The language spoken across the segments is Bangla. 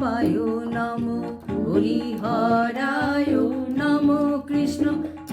কেশবায়ু নম হরিহরায় নম কৃষ্ণ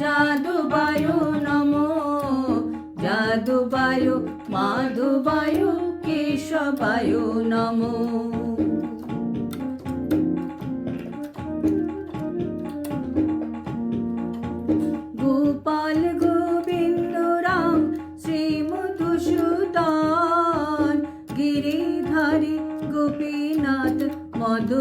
যাদুবায়ু নম যাদুবায়ু মাধুবায়ু কেশবায় নম।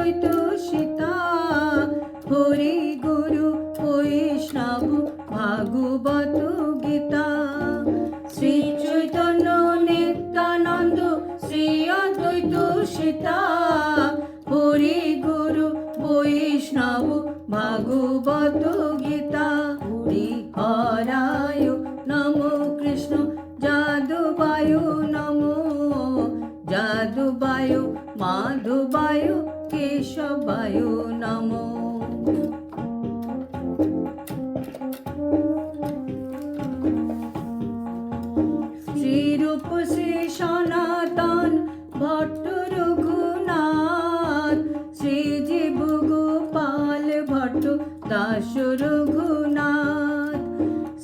অদ্বৈত সীতা। হরি গুরু ভাগবত গীতা। শ্রী চৈতন্য নিত্যানন্দ, শ্রী অদ্বৈত সীতা। হরি গুরু, বৈষ্ণব গীতা। হরি নমো কৃষ্ণ, যাদুবায় নমো। যাদুবায়, মাধুবায় কেশবায় নমো। শ্রীরূপ শ্রী সনাতন ভট্ট রঘুনাথ, শ্রী জীব গোপাল ভট্ট দাস রঘুনাথ।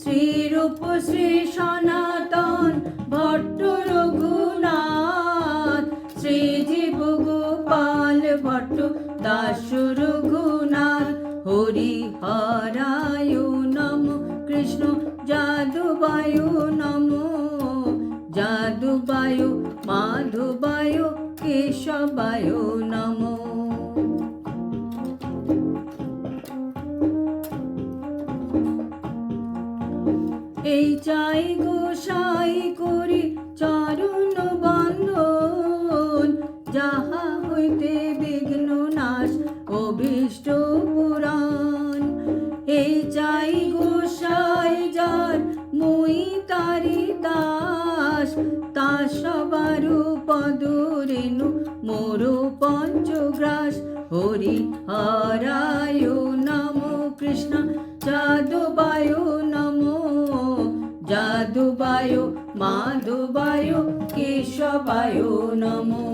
শ্রীরূপ শ্রী সনাতন ভট্ট রঘুনাথ, শ্রী জীব ভট্ট দাস রঘুনাথ হরি হরায় নম, কৃষ্ণ যাদুবায় নমো। যাদুবায়, মাধুবায়, কেশবায়ু নমো। এই চাই গোসাই তা সবারু পদরেণু, মোর পঞ্চগ্রাস হরি হরায় নমো কৃষ্ণ, যাদবায় নমো, যাদুবায়, মাধুবায়, কেশবায় নমো।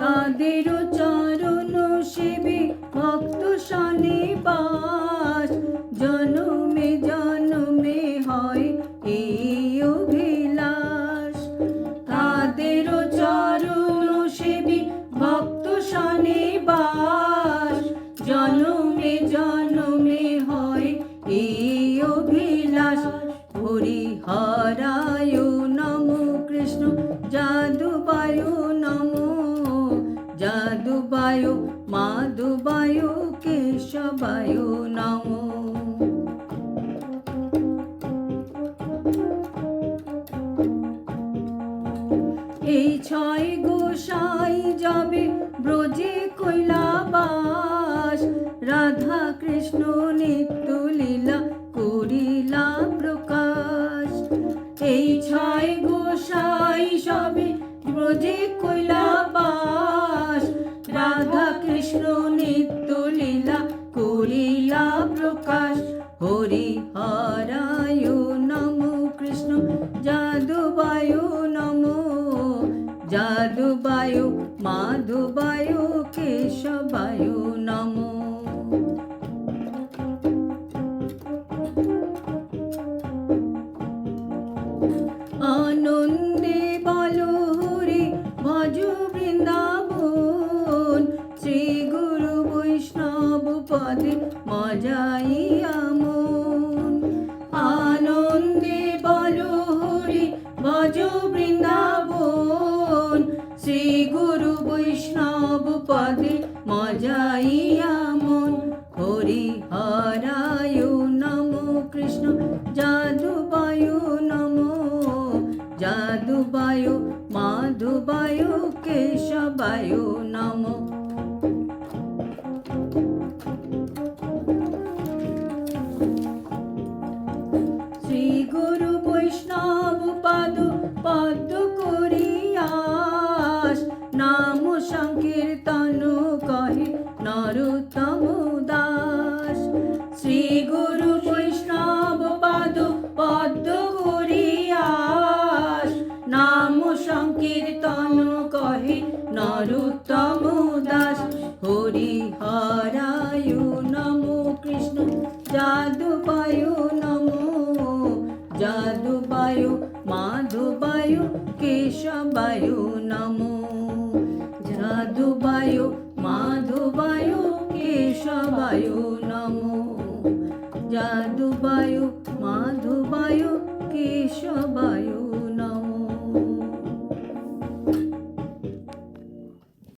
তাদের চরণ সেবে ভক্ত শনিবাস অভিলাষ হরি হরায় নমো কৃষ্ণ যাদুবায় নমো। যাদুবায় মাধুবায় কেশবায় নমো। এই ছয় গোসাই যাবে ব্রজে কৈলাবাস। রাধা কৃষ্ণ নিত্য লীলা ব্রজে কৈলাবাস রাধা কৃষ্ণ নিত্য লীলা করিলা প্রকাশ। হরি হরায় নমো কৃষ্ণ, যাদুবায়ু নমো। যাদুবায়ু, মাধুবায়ু, কেশবায় মজাইয়া মন। আনন্দে বলো হরি ভজ বৃন্দাবন। শ্রী গুরু বৈষ্ণব পদে মজাইয়া মন। হরি হরায় নমো কৃষ্ণ, যাদুবায়ু নমো। যাদুবায়ু, মাধুবায়ু, কেশবায়ু নমো। যাদুবায়ু নমো জাদু পায়ু মাধু বায়ু কেশবায়ু নমো জাদু বায়ু মাধু বায়ু কেশবায়ু নমো জাদু বায়ু মাধু বায়ু কেশবায়ু